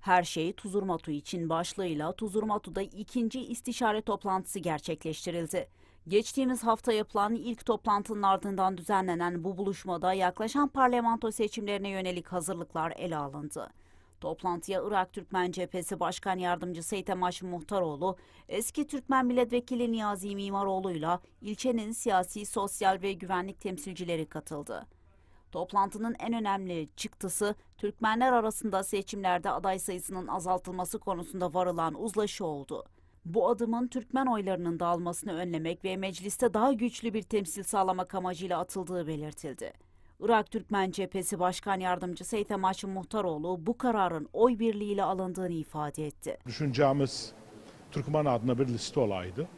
Her şey Tuzurmatu için başlığıyla Tuzurmatu'da ikinci istişare toplantısı gerçekleştirildi. Geçtiğimiz hafta yapılan ilk toplantının ardından düzenlenen bu buluşmada yaklaşan parlamento seçimlerine yönelik hazırlıklar ele alındı. Toplantıya Irak Türkmen Cephesi Başkan Yardımcısı Eytemaş Muhtaroğlu, eski Türkmen Milletvekili Niyazi Mimaroğlu'yla ilçenin siyasi, sosyal ve güvenlik temsilcileri katıldı. Toplantının en önemli çıktısı Türkmenler arasında seçimlerde aday sayısının azaltılması konusunda varılan uzlaşı oldu. Bu adımın Türkmen oylarının dağılmasını önlemek ve mecliste daha güçlü bir temsil sağlamak amacıyla atıldığı belirtildi. Irak Türkmen Cephesi Başkan Yardımcısı Eytemaç Muhtaroğlu bu kararın oy birliğiyle alındığını ifade etti. Düşüncemiz Türkmen adına bir liste olaydı.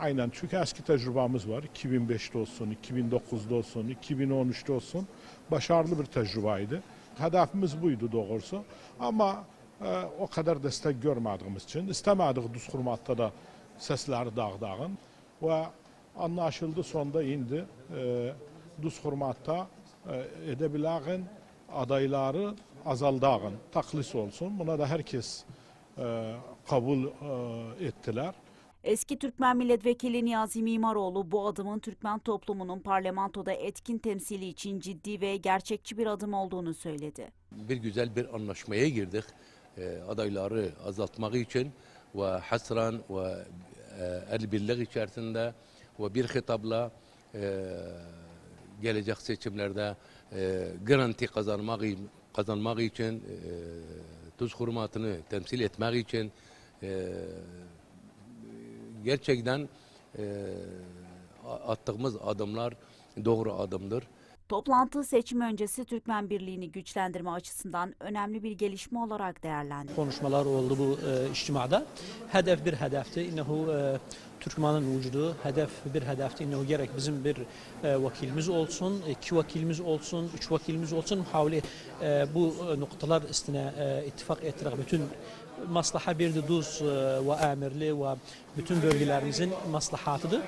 Aynen çünkü eski tecrübemiz var. 2005'te olsun, 2009'da olsun, 2013'te olsun. Başarılı bir tecrübeydi. Hedefimiz buydu doğrusu. Ama e, o kadar destek görmediğimiz için istemedik düz da sesleri dağdağın. Ve anlaşıldı sonda indi e, düz e, edebilen adayları azaldağın, taklis olsun. Buna da herkes e, kabul e, ettiler. Eski Türkmen Milletvekili Niyazi Mimaroğlu bu adımın Türkmen toplumunun parlamentoda etkin temsili için ciddi ve gerçekçi bir adım olduğunu söyledi. bir güzel bir anlaşmaya girdik. E, adayları azaltmak için ve hasran ve e, el birlik içerisinde ve bir hitapla e, gelecek seçimlerde e, garanti kazanmak kazanmak için tuz hurmatını temsil etmek için gerçekten e, attığımız adımlar doğru adımdır. Toplantı seçim öncesi Türkmen Birliği'ni güçlendirme açısından önemli bir gelişme olarak değerlendirildi. konuşmalar oldu bu e, içtimada. Hedef bir hedefti. İnnehu e, Türkmen'in vücudu hedef bir hedefti. İnnehu gerek bizim bir e, vakilimiz olsun, iki vakilimiz olsun, üç vakilimiz olsun. Havli e, bu e, noktalar üstüne e, ittifak ettirek bütün maslaha bir de duz e, ve emirli ve bütün bölgelerimizin maslahatıdır.